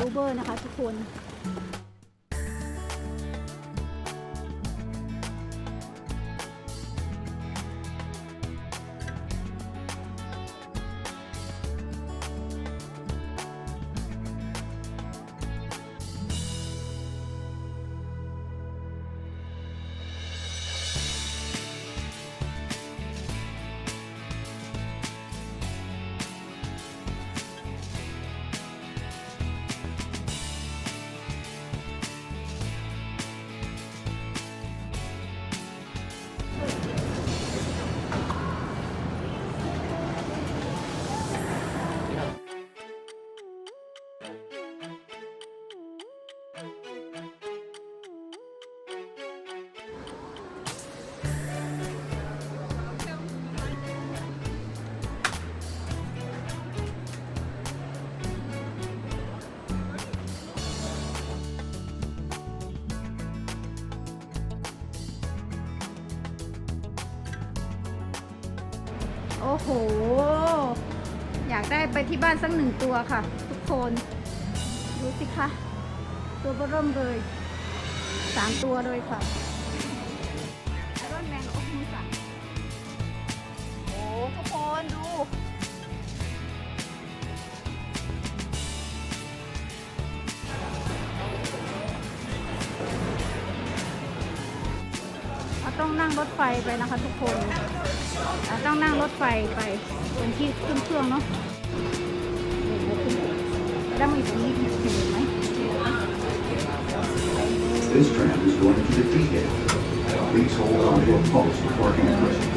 ยูเบอร์นะคะทุกคน อ้โห อยากได้ไปที่บ้านสักหนึ่งตัวค่ะ ทุกคน ดูสิคะ ตัวเบอร์เริ่มเลยสามตัวเลยค่ะ ต้องนั่งรถไฟไปนะคะทุกคนต้องนั่งรถไฟไปตรงที่ขึ้นเครื่องเนาะแล้วมีตรงนี้เห็นไหม This tram is going to the T-gate. Please hold on to a post before entering.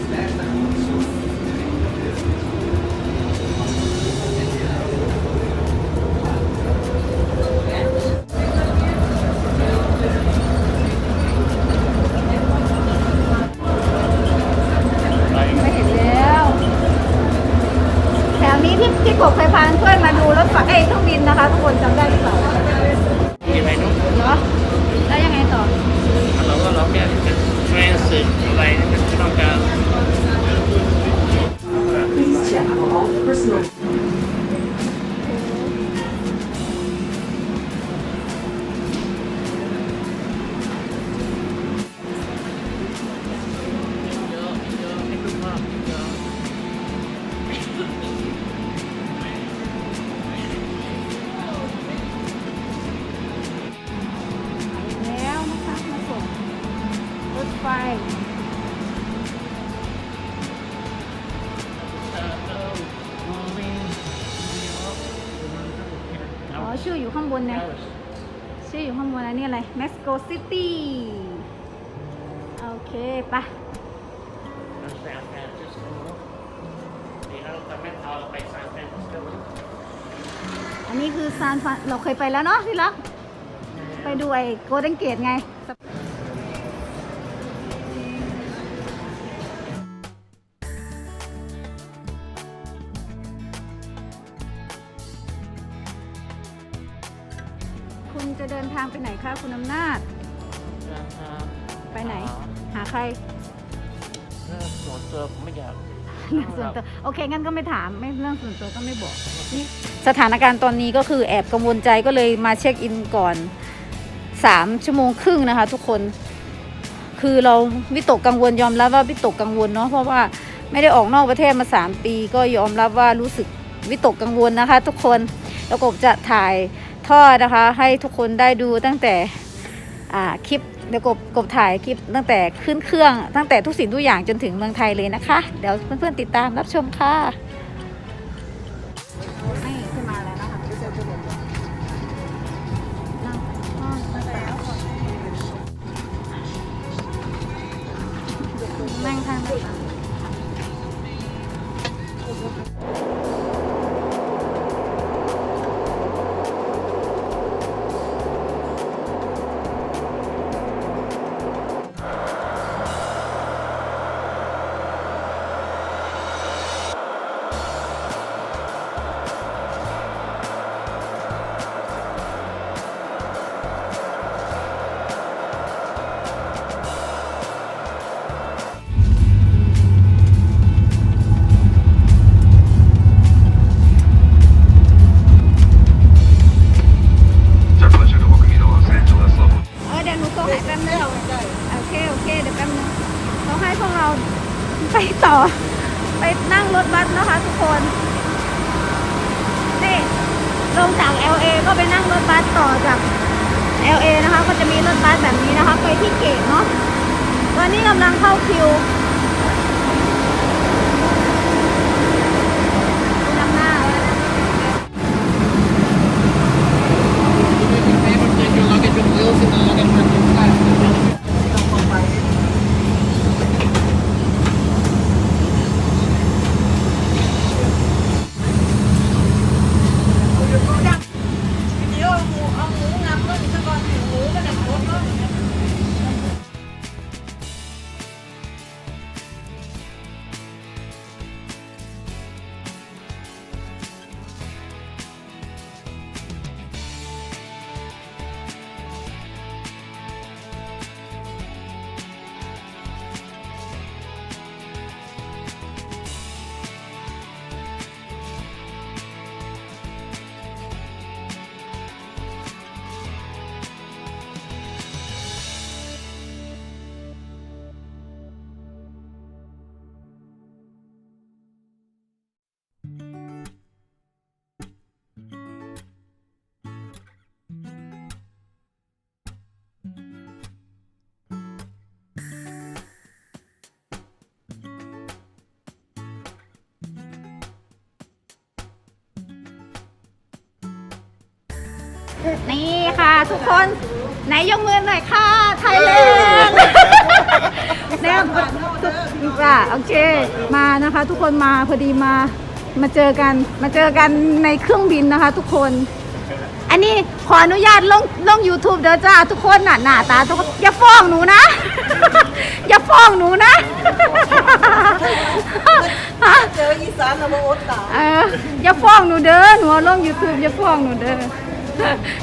ข้างบนอันนี้อะไร Mexico City โอเคไปะแซนแฟรนซิสโกดีแล้วจะไม่พาเราไปซานฟรนซิสโกอันนี้คือซานฟรานเราเคยไปแล้วเนาะที่รักไปดูไอ้โกลเด้นเกตไง วนตัวโอเคงั้นก็ไม่ถามไม่เรื่องส่วนตัวก็ไม่บอกนี่สถานการณ์ตอนนี้ก็คือแอบกังวลใจก็เลยมาเช็คอินก่อนสามชั่วโมงครึ่งนะคะ ทุกคน คือเราวิตกกังวลยอมรับว่าวิตกกังวลเนาะเพราะว่าไม่ได้ออกนอกประเทศมาสามปี ก็ยอมรับว่ารู้สึกวิตกกังวลนะคะ ทุกคนแล้วก็จะถ่ายทอดนะคะ ให้ทุกคนได้ดูตั้งแต่คลิป ดี๋ยวกบกบถ่ายคลิปตั้งแต่ขึ้นเครื่องตั้งแต่ทุกสิ่งทุกอย่างจนถึงเมืองไทยเลยนะคะ เดี๋ยวเพื่อนๆติดตามรับชมค่ะนี่ขึ้นมาแล้วนะคะนั่งอ๋อนั่งแล้วนั่งทาง นี่ค่ะ ทุกคนไหนยกมือหน่อยค่ะไทยแลนด์เนี่ยทุกค่ะโอเคมานะคะ ทุกคนมาพอดีมามาเจอกันมาเจอกันในเครื่องบินนะคะ ทุกคน อันนี้ขออนุญาตลงลง YouTube เด้อจ้าทุกคนน่ะหน้าตาทุกคนอย่าฟ้องหนูนะ อย่าฟ้องหนูนะเจออีสานนะมาอดตาเอออย่าฟ้องหนูเด้อหนูเอาลง YouTube อย่าฟ้องหนูเด้อ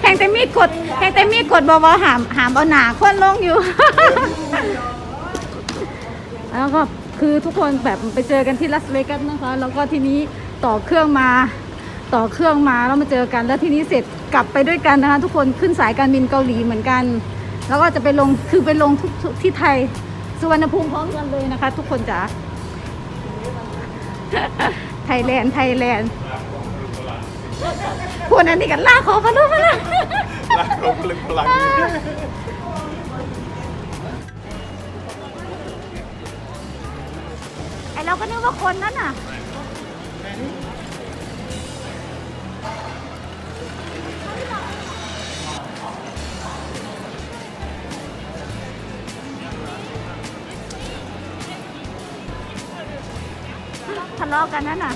แห่งแต่มีกฎแห่งแต่มีกฎบอกว่หามหามเอาหนาคนลงอยู่ แล้วก็คือทุกคนแบบไปเจอกันที่ลาสเวกัสนะคะ แล้วก็ทีนี้ต่อเครื่องมา ต่อเครื่องมาแล้วมาเจอกัน แล้วทีนี้เสร็จกลับไปด้วยกันนะคะ ทุกคนขึ้นสายการบินเกาหลีเหมือนกัน แล้วก็จะไปลงคือไปลงทุกทุกที่ไทยสุวรรณภูมิพร้อมกันเลยนะคะ ทุกคนจ๋าไทยแลนด์ไทยแลนด์ พวกนั้นนี่กันลากคอพะลุพะลุไอเราก็นึกว่าคนนั้นน่ะ ทะเลาะกันนั่นน่ะ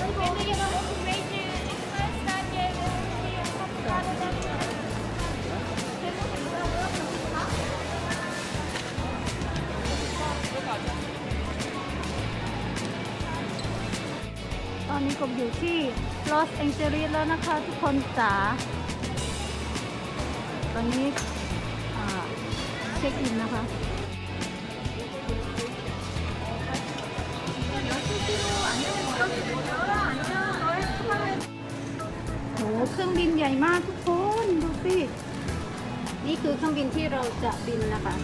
กบอยู่ที่ลอสแองเจลิสแล้วนะคะทุกคนจ๋าตอนนี้เช็คอินนะคะโหเครื่องบินใหญ่มากทุกคนดูสินี่คือเครื่องบินที่เราจะบินนะคะ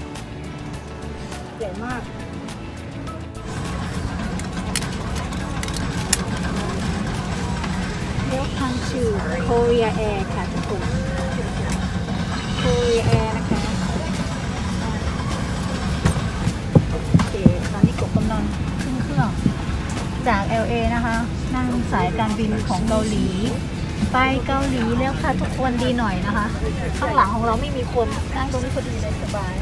ใหญ่มาก Welcome to Korea Air ค่ะทุกคน Korea Air นะคะโอเคตอนนี้กบกำลังขึ้นเครื่อง จาก LA นะคะ นั่งสายการบินของเกาหลี ไปเกาหลีแล้วค่ะทุกคนดีหน่อยนะคะ ข้างหลังของเราไม่มีคนนั่งตรงนี้พอดีเลยสบาย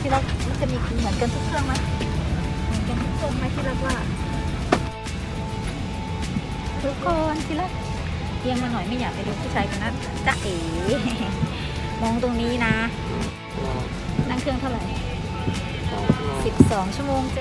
ที่เราจะมีเหมือนกันทุกเครื่องไหมเหมือนกันทุกเครื่องไหมที่เราว่า ทุกคนที่รักเอียงมาหน่อยไม่อยากไปดูผู้ชายคนนั้นจ๊ะเอ๋มองตรงนี้นะ นั่งเครื่องเท่าไหร่สิบสองชั่วโมงจ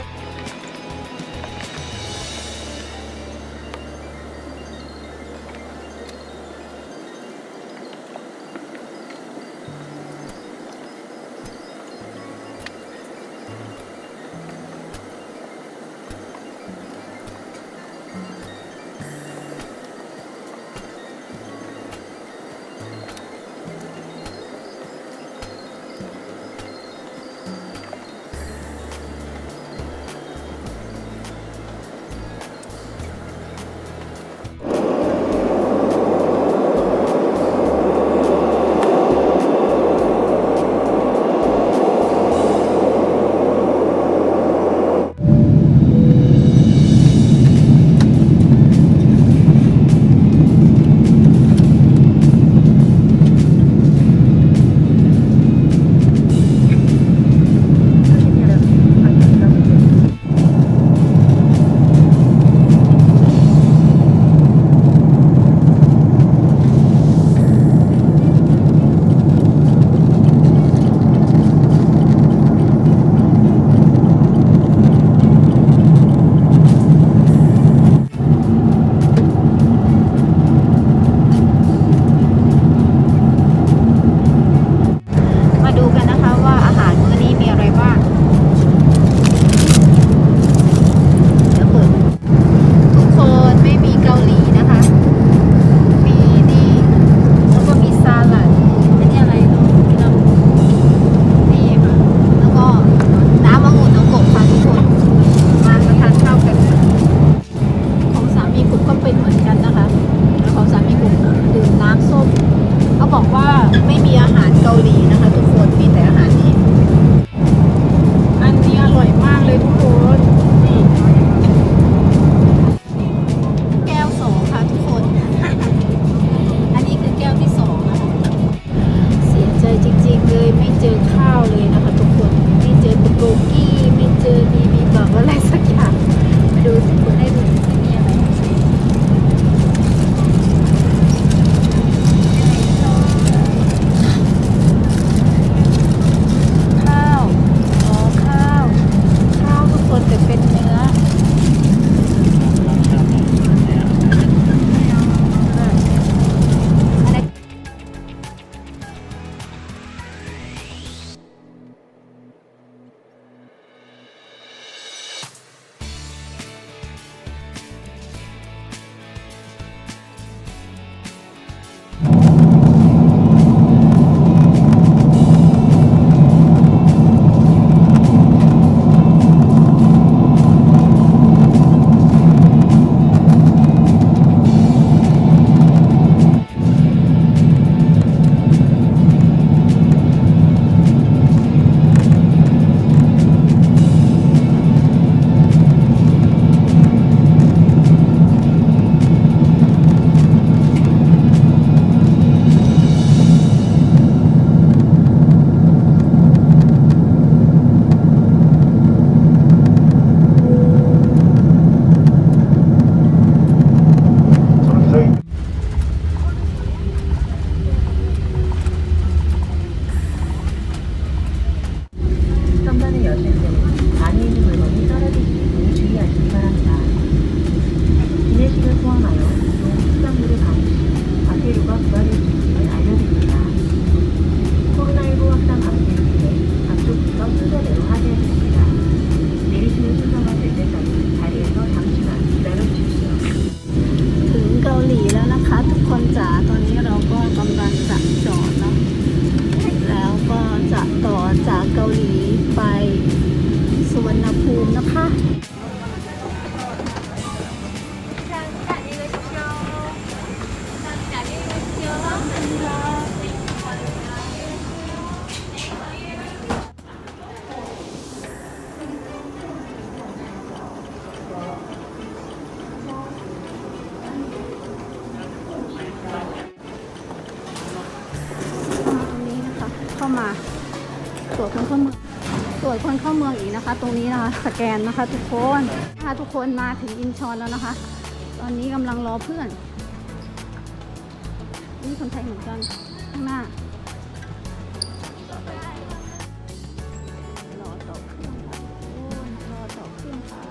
ะมา ตรวจคนเข้าเมืองตรวจคนเข้าเมืองอีกนะคะ ตรงนี้นะคะสแกนนะคะ ทุกคนนะคะทุกคนมาถึงอินชอนแล้วนะคะ ตอนนี้กำลังรอเพื่อนนี่คนไทยเหมือนกันข้างหน้ารอต่อเครื่องค่ะรอต่อเครื่องค่ะ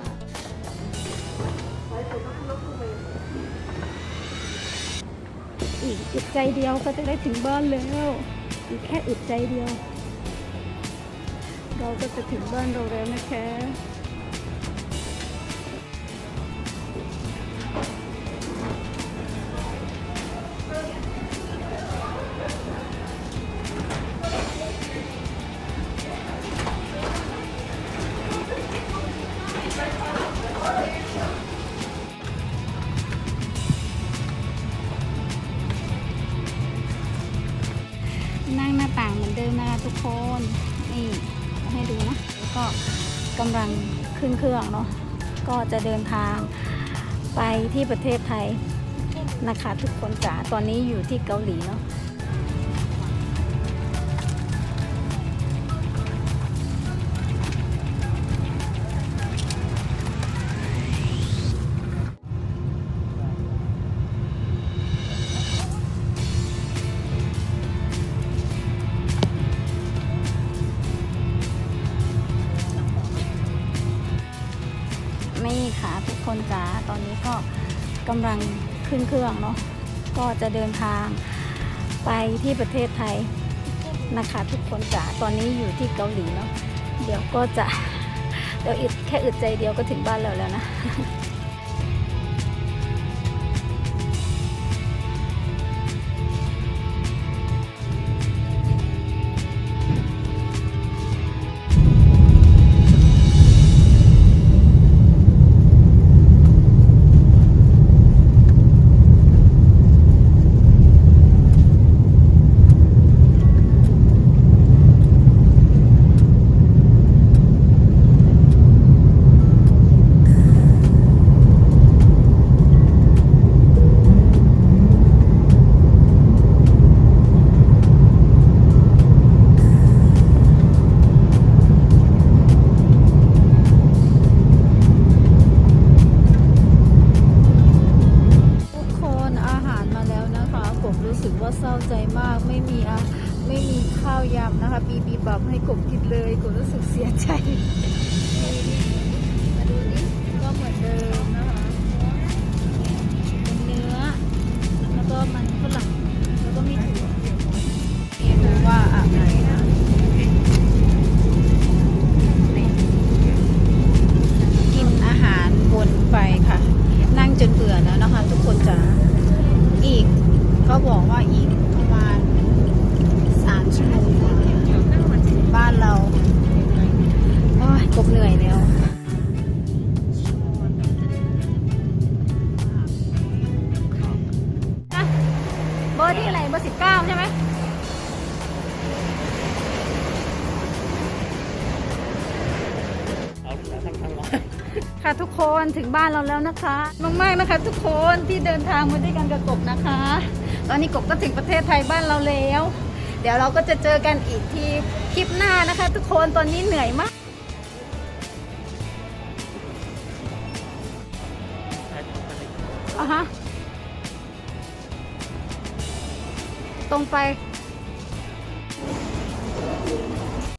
อีกใจเดียวก็จะได้ถึงบ้านแล้ว อีกแค่อึดใจเดียว เราก็จะถึงบ้านเราแล้วนะคะ จะเดินทางไปที่ประเทศไทยนะคะ ทุกคนจ๋าตอนนี้อยู่ที่เกาหลีเนาะ จะเดินทางไปที่ประเทศไทยนะคะทุกคนจ๋าตอนนี้อยู่ที่เกาหลีเนาะเดี๋ยวก็จะเดี๋ยวอึดแค่อึดใจเดียวก็ถึงบ้านเราแล้วนะ เบอร์ที่อะไรเบอร์สิบเก้าใช่ไหมเอาแล้วทั้งทั้งร้อยค่ะทุกคนถึงบ้านเราแล้วนะคะมากๆนะคะ ทุกคนที่เดินทางมาด้วยกันกับกบนะคะ ตอนนี้กบก็ถึงประเทศไทยบ้านเราแล้ว เดี๋ยวเราก็จะเจอกันอีกที่คลิปหน้านะคะ ทุกคนตอนนี้เหนื่อยมาก ตรงไป